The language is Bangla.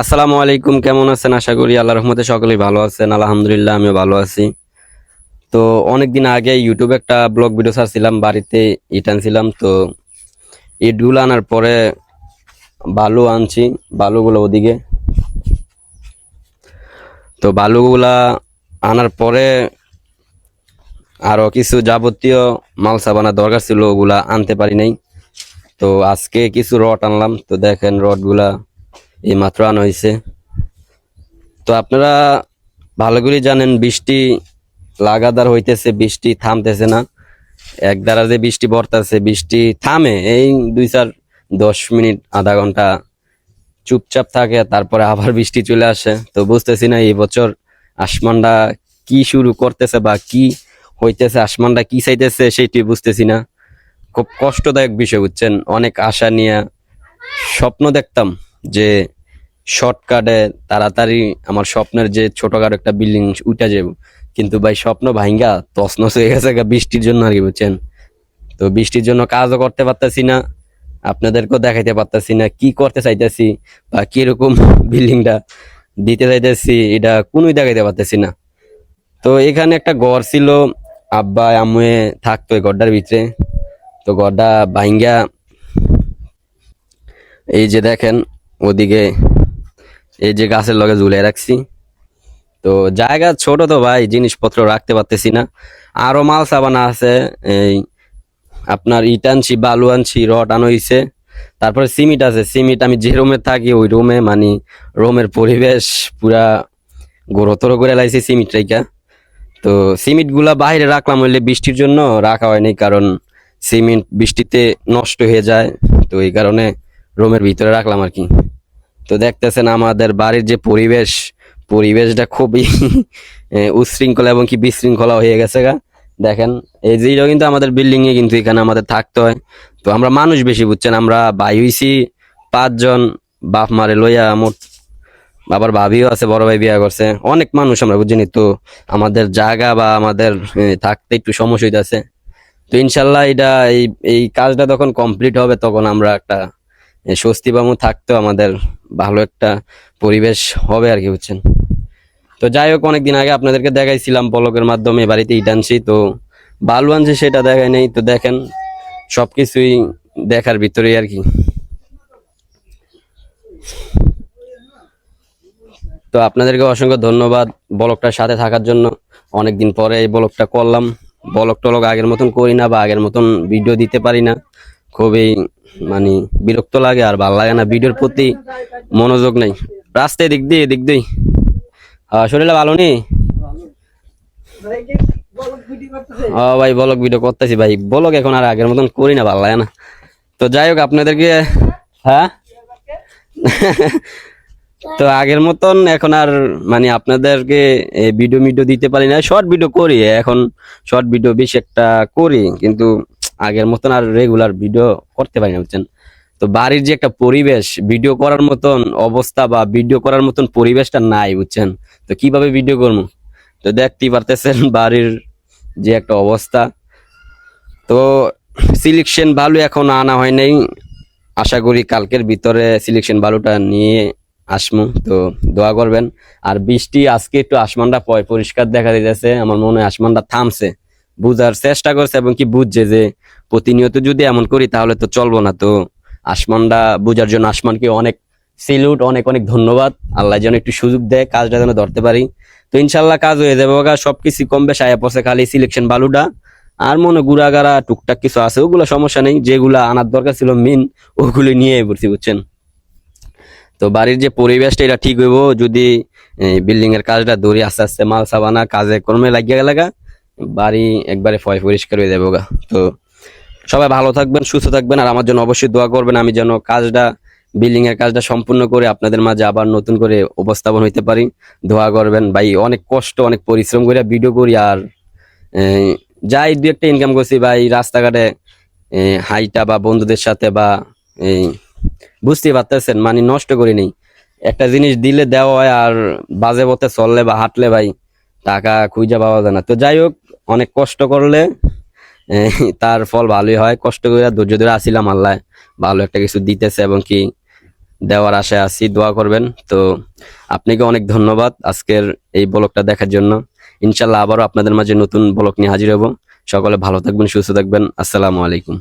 আসসালামু আলাইকুম, কেমন আছেন? আশা করি আল্লাহ রহমতে সকলেই ভালো আছেন। আলহামদুলিল্লাহ, আমিও ভালো আছি। তো অনেকদিন আগে ইউটিউবে একটা ব্লগ ভিডিও ছাড়ছিলাম, বাড়িতে ইট আনছিলাম। তো ইটগুলো আনার পরে বালু আনছি, বালুগুলো ওদিকে। তো বালুগুলা আনার পরে আরও কিছু যাবতীয় মাল সাবানার দরকার ছিল, ওগুলা আনতে পারি নাই। তো আজকে কিছু রড আনলাম। তো দেখেন রডগুলা এই মাত্র আনা হয়েছে তো আপনারা ভালো করে জানেন, বৃষ্টি লাগাতার হইতেছে, বৃষ্টি থামতেছে না। এক দ্বারা যে বৃষ্টি বর্তাছে বৃষ্টি থামে, এই দুই চার দশ মিনিট, আধা ঘণ্টা চুপচাপ থাকে, তারপরে আবার বৃষ্টি চলে আসে। তো বুঝতেছি না, এই বছর আসমানটা কি শুরু করতেছে বা কি হইতেছে, আসমানটা কি চাইতেছে সেইটি বুঝতেছি না। খুব কষ্টদায়ক বিষয়, বুঝছেন? অনেক আশা নিয়ে স্বপ্ন দেখতাম যে শর্টকাটে তাড়াতাড়ি আমার স্বপ্নের যে ছোটখাটো একটা বিল্ডিং উঠে যাব। কিন্তু ভাই, স্বপ্ন ভাঙ্গা তছনছ হয়ে গেছে বৃষ্টির জন্য আর কি, বুঝছেন? তো বৃষ্টির জন্য কাজও করতে পারতেছি না, আপনাদেরকেও দেখাইতে পারতেছি না, কি করতে চাইতেছি বা কীরকম বিল্ডিংটা দিতে চাইতেছি, এটা কোনোই দেখাইতে পারতেছি না। তো এখানে একটা ঘর ছিল, আব্বা, আম্মুয়ে থাকতো এই ঘরটার ভিতরে। তো ঘরটা ভাইঙ্গা, এই যে দেখেন, ওদিকে এই যে গাছের লগে ঝুলে রাখছি। তো জায়গা ছোট তো ভাই, জিনিসপত্র রাখতে পারতেছি না। আরও মাল সাবানা আছে, এই আপনার ইট আনছি, বালু আনছি, রড আনো তারপরে সিমিট আছে, সিমিট আমি যে রুমে থাকি, ওই রুমে মানে রুমের পরিবেশ পুরা গোরতর করে লাইছি সিমিট রাইকা তো সিমেন্টগুলা বাইরে রাখলাম হইলে বৃষ্টির জন্য রাখা হয়নি, কারণ সিমেন্ট বৃষ্টিতে নষ্ট হয়ে যায়। তো এই কারণে রুমের ভিতরে রাখলাম আর কি। তো দেখতেছেন আমাদের বাড়ির যে পরিবেশ পরিবেশটা খুবই এ, উচ্ছৃঙ্খলা এবং কি বিশৃঙ্খলা হয়ে গেছে গা। দেখেন এই যে কিন্তু আমাদের বিল্ডিং এ কিন্তু এখানে আমাদের থাকতে হয়। তো আমরা মানুষ বেশি বুঝছেন? আমরা ভাই হইছি পাঁচজন বাপ মারে লইয়া মোট বাবার ভাবিও আছে বড় ভাই বিয়া করছে। অনেক মানুষ আমরা বুঝিনি তো আমাদের জায়গা বা আমাদের থাকতে একটু সমস্যা হইতাছে। তো ইনশাল্লাহ এটা এই এই কাজটা যখন কমপ্লিট হবে তখন আমরা একটা এ, স্বস্তি পাবো থাকতেও আমাদের ভালো একটা পরিবেশ হবে আর কি বুঝছেন? তো যাই হোক অনেকদিন আগে আপনাদেরকে দেখাইছিলাম পলকের মাধ্যমে বাড়িতে ইট আনছি তো বালু আনছি সেটা দেখাই নেই তো দেখেন সব কিছুই দেখার ভিতরেই আর কি। তো আপনাদেরকে অসংখ্য ধন্যবাদ ব্লগটার সাথে থাকার জন্য। অনেকদিন পরে এই ব্লগটা করলাম। ব্লগ টলগ আগের মতন করি না বা আগের মতন ভিডিও দিতে পারি না। খুবই মানে বিরক্ত লাগে আর ভালো লাগে না। ভিডিওর প্রতি মনোযোগ নেই। রাস্তায় দিক দিয়ে দিক দিয়ে। শরীরটা ভালো নেই ও ভাই, বলক ভিডিও করতেছি ভাই। বলক এখন আর আগের মতন করি না, ভালো লাগে না। তো যাই হোক, আপনাদেরকে হ্যাঁ? তো আগের মতন এখন আর মানে আপনাদেরকে ভিডিও ভিডিও দিতে পারি না। শর্ট ভিডিও করি, এখন শর্ট ভিডিও বেশি একটা করি। কিন্তু আগের মতন আর রেগুলার ভিডিও করতে পারি না, বুঝছেন? তো বাড়ির যে একটা পরিবেশ ভিডিও করার মতন অবস্থা বা ভিডিও করার মতন পরিবেশটা নাই, বুঝছেন? তো কীভাবে ভিডিও করব? তো দেখতেই পারতেছেন বাড়ির যে একটা অবস্থা। তো সিলেকশন ভালো এখন আনা হয় নাই। আশা করি কালকের ভিতরে সিলেকশন ভালোটা নিয়ে আসমু তো দোয়া করবেন। আর বৃষ্টি আজকে একটু আসমানটা পরিষ্কার দেখা দিতেছে। আমার মনে হয় আসমানটা থামছে। বুঝার চেষ্টা করছে এবং কি বুঝছে যে প্রতিনিয়ত যদি এমন করি তাহলে তো চলবো না। তো আসমানটা বুঝার জন্য আসমানকে অনেক সেলুট অনেক অনেক ধন্যবাদ। আল্লাহ যেন একটু সুযোগ দেয়, কাজটা যেন ধরতে পারি। তো ইনশাল্লাহ কাজ হয়ে যাবে। ওগা, সবকিছু কম বেশ আয়া পড়ছে খালি সিলেকশন বালুটা। আর মনে গুড়াগাড়া, টুকটাক কিছু আছে, ওগুলো সমস্যা নেই। যেগুলা আনার দরকার ছিল মেন ওগুলো নিয়ে পড়ছি, বুঝছেন? তো বাড়ির যে পরিবেশটা, এটা ঠিক হইব। যদি বিল্ডিং এর কাজটা ধরে, আস্তে আস্তে মাল সাবানা কাজে কর্মে লাগিয়ে গেলাগা বাড়ি একবারে ফয় পরিষ্কার হয়ে যাবে তো সবাই ভালো থাকবেন, সুস্থ থাকবেন, আর আমার জন্য অবশ্যই দোয়া করবেন, আমি যেন কাজটা বিল্ডিং এর কাজটা সম্পূর্ণ করে আপনাদের মাঝে আবার নতুন করে উপস্থাপন হইতে পারি। দোয়া করবেন, ভাই, অনেক কষ্ট, অনেক পরিশ্রম করে ভিডিও করি, আর যাই দু একটা ইনকাম করছি, ভাই, রাস্তাঘাটে হাইটা বা বন্ধুদের সাথে বা এই বুঝতেই পারতেছেন মানে নষ্ট করি নেই। একটা জিনিস দিলে দেওয়া হয়, আর বাজে পথে চললে বা হাঁটলে, ভাই, টাকা খুঁজে পাওয়া যায় না। তো যাই হোক অনেক কষ্ট করলে তার ফল ভালোই হয়। কষ্ট করে ধৈর্য ধরে আসিলাম আল্লাহ। ভালো একটা কিছু দিতেছে এবং কি দেওয়ার আশায় আছি, দোয়া করবেন। তো আপনাকে অনেক ধন্যবাদ আজকের এই ব্লগটা দেখার জন্য। ইনশাল্লাহ আবারও আপনাদের মাঝে নতুন ব্লগ নিয়ে হাজির হব। সকলে ভালো থাকবেন, সুস্থ থাকবেন। আসসালামু আলাইকুম।